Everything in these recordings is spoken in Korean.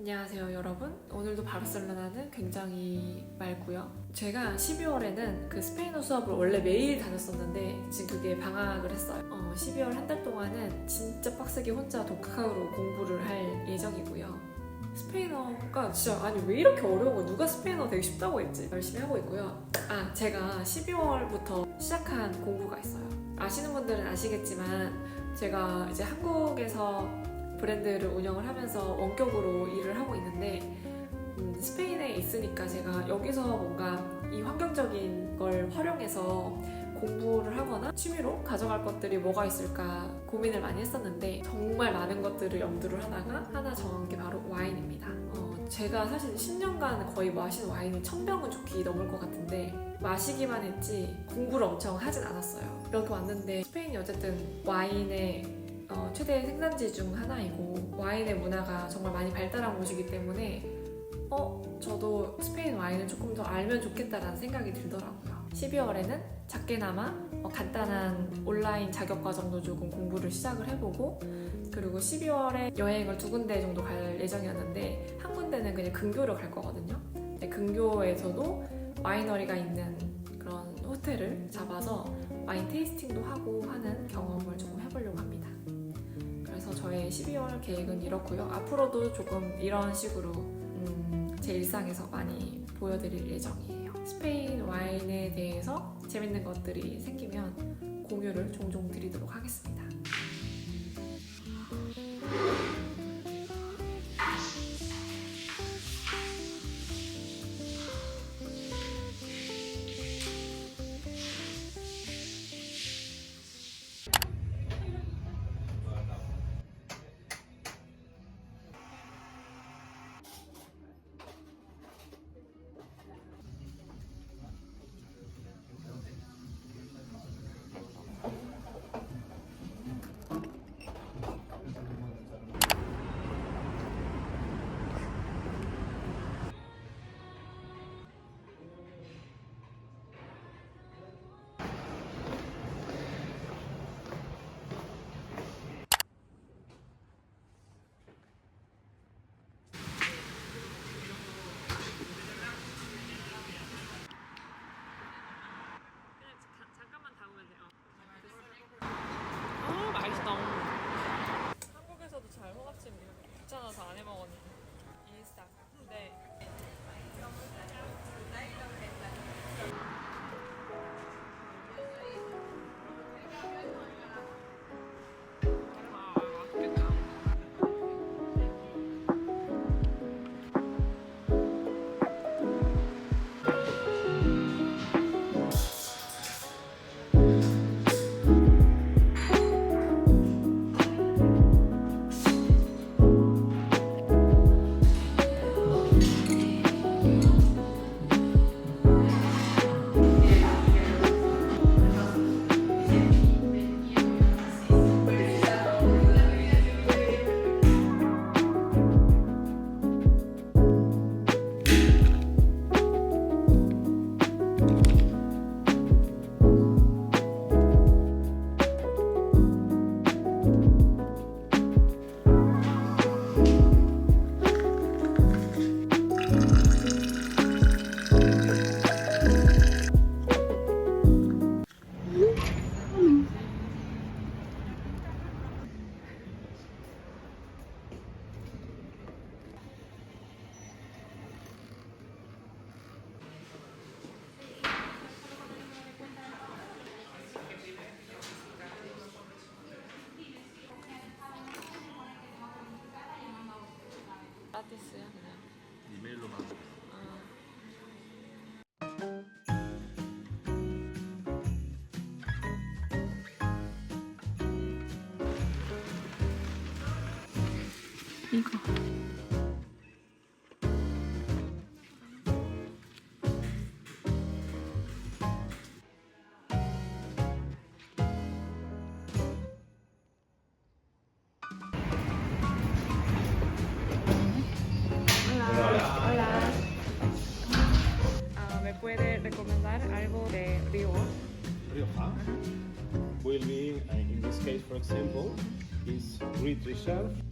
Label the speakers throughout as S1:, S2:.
S1: 안녕하세요 여러분. 오늘도 바르셀로나는 굉장히 맑고요. 제가 12월에는 그 스페인어 수업을 원래 매일 다녔었는데 지금 그게 방학을 했어요. 어, 12월 한 달 동안은 진짜 빡세게 혼자 독학으로 공부를 할 예정이고요. 스페인어가 진짜 아니 왜 이렇게 어려운 거 누가 스페인어 되게 쉽다고 했지? 열심히 하고 있고요. 아 제가 12월부터 시작한 공부가 있어요. 아시는 분들은 아시겠지만 제가 이제 한국에서 브랜드를 운영을 하면서 원격으로 일을 하고 있는데 음, 스페인에 있으니까 제가 여기서 뭔가 이 환경적인 걸 활용해서 공부를 하거나 취미로 가져갈 것들이 뭐가 있을까 고민을 많이 했었는데 정말 많은 것들을 염두를 하다가 하나 정한 게 바로 와인입니다. 어, 제가 사실 10년간 거의 마신 와인이 1000병은 좋게 넘을 것 같은데 마시기만 했지 공부를 엄청 하진 않았어요. 이렇게 왔는데 스페인이 어쨌든 와인의 어, 최대 생산지 중 하나이고 와인의 문화가 정말 많이 발달한 곳이기 때문에 어 저도 스페인 와인을 조금 더 알면 좋겠다라는 생각이 들더라고요. 12월에는 작게나마 어, 간단한 온라인 자격 과정도 조금 공부를 시작을 해보고 그리고 12월에 여행을 두 군데 정도 갈 예정이었는데 한 군데는 그냥 근교를 갈 거거든요. 근데 근교에서도 와이너리가 있는 그런 호텔을 잡아서 와인 테이스팅도 하고 하는 경험을 조금 해보려고 합니다. 그래서 저의 12월 계획은 이렇고요. 앞으로도 조금 이런 식으로 음, 제 일상에서 많이 보여드릴 예정이에요. 스페인 와인에 대해서 재밌는 것들이 생기면 공유를 종종 드리도록 하겠습니다. 안 해먹었는데 Hijo. Ah, puede recomendar algo de Rioja?
S2: Rioja. Uh -huh. Will be, uh, in this case, for example, is Reed Richard.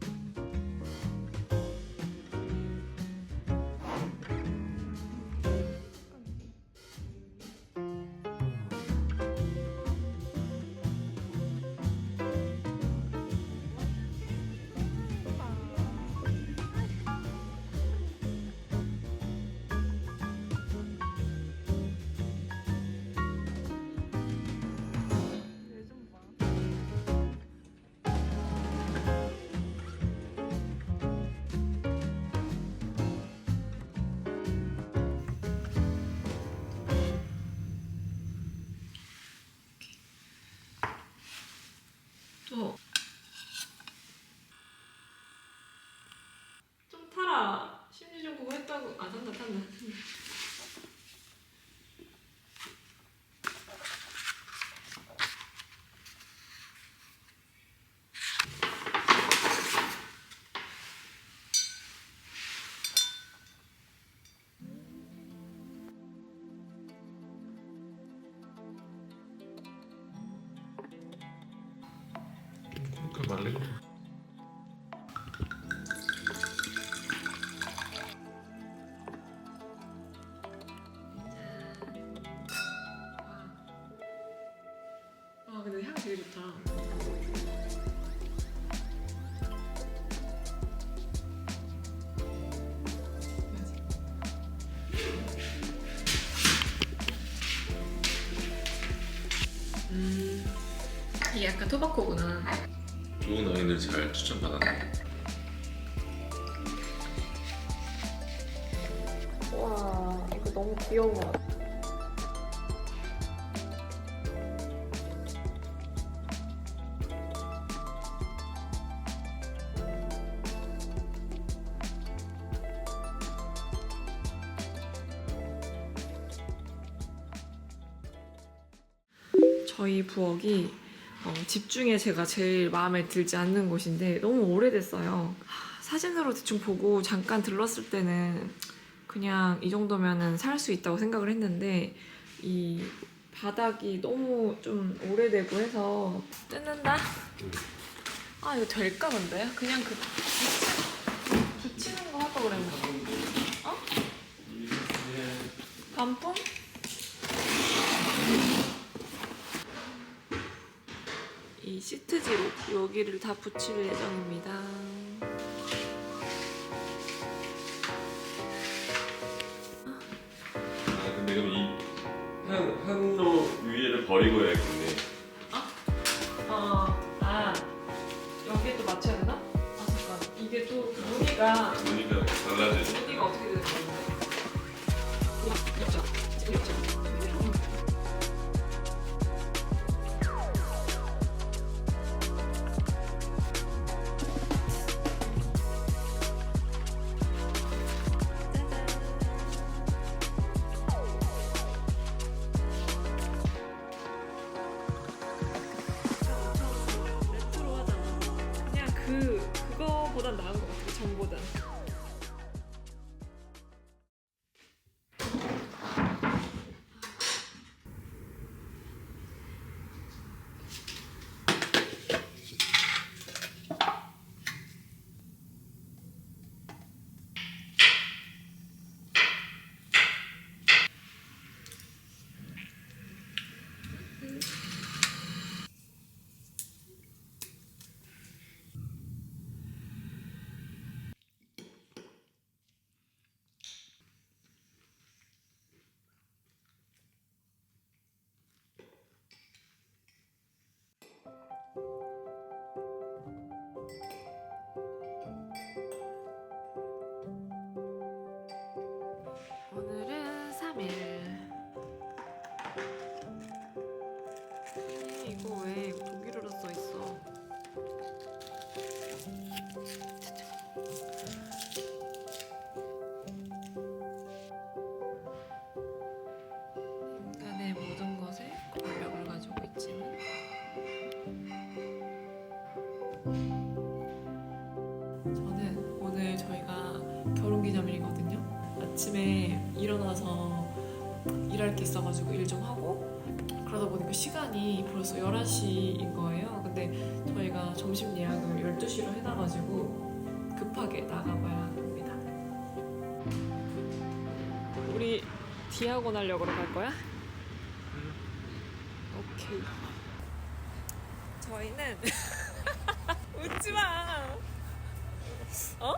S1: 아이고 아 탄다 탄다. 되게 좋다. 음, 이게 약간 토바코구나.
S3: 좋은 와인을 잘 추천받았네
S1: 와, 이거 너무 귀여워. 저희 부엌이 어, 집 중에 제가 제일 마음에 들지 않는 곳인데 너무 오래됐어요. 하, 사진으로 대충 보고 잠깐 들렀을 때는 그냥 이 정도면은 살 수 있다고 생각을 했는데 이 바닥이 너무 좀 오래되고 해서 뜯는다. 아 이거 될까 근데? 그냥 그 붙이, 붙이는 거 할까 그랬나? 어? 반품? 이 시트지로 여기를 다 붙일 예정입니다.
S3: 아 근데 그럼 이 한 한로 위에를 버리고 해야겠네
S1: 일어나서 일할 게 있어가지고 일 좀 하고 그러다 보니까 시간이 벌써 11시인 거예요. 근데 저희가 점심 예약을 12시로 해놔가지고 급하게 나가봐야 합니다. 우리 디아고날역으로 갈 거야? 오케이. 저희는 웃지 마. 어?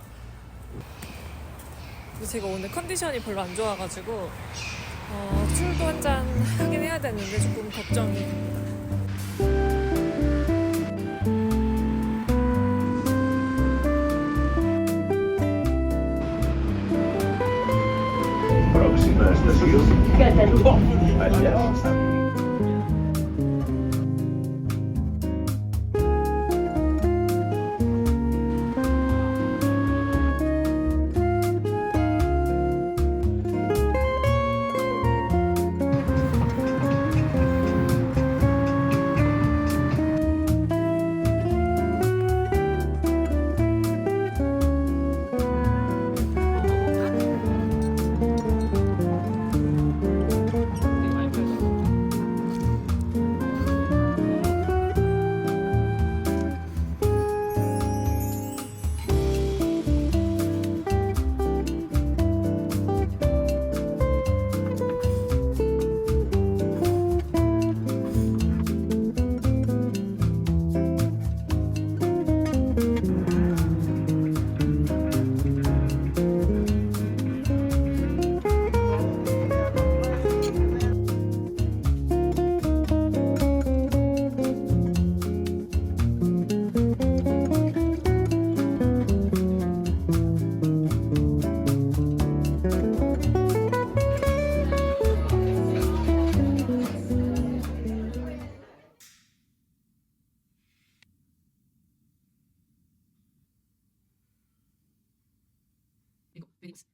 S1: 제가 오늘 컨디션이 별로 안 좋아가지고 어, 술도 한 잔 하긴 해야 되는데 조금 걱정이 됩니다.
S4: Próxima estación. Alianza.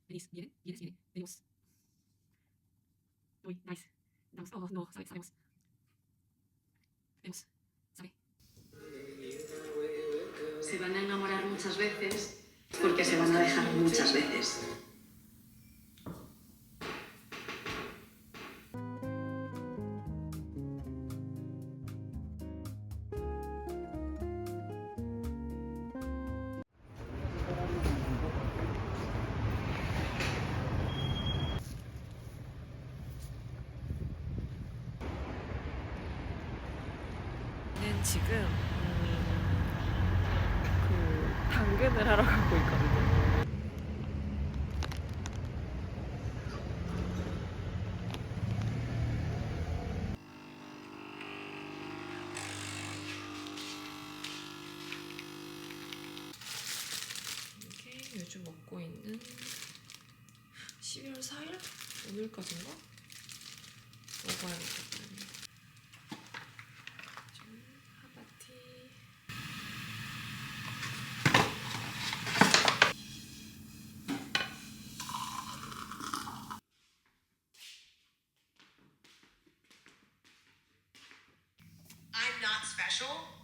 S1: Venimos, venís, viene, vienes, viene, venimos. Uy, nice. Damos, oh, no, sabe, sabemos. Venimos, sabe.
S5: Se van a enamorar muchas veces porque se van a dejar muchas veces.
S1: 그 당근을 하러 가고 있거든요. 요즘 먹고 있는 12월 4일 오늘까지인가
S6: actual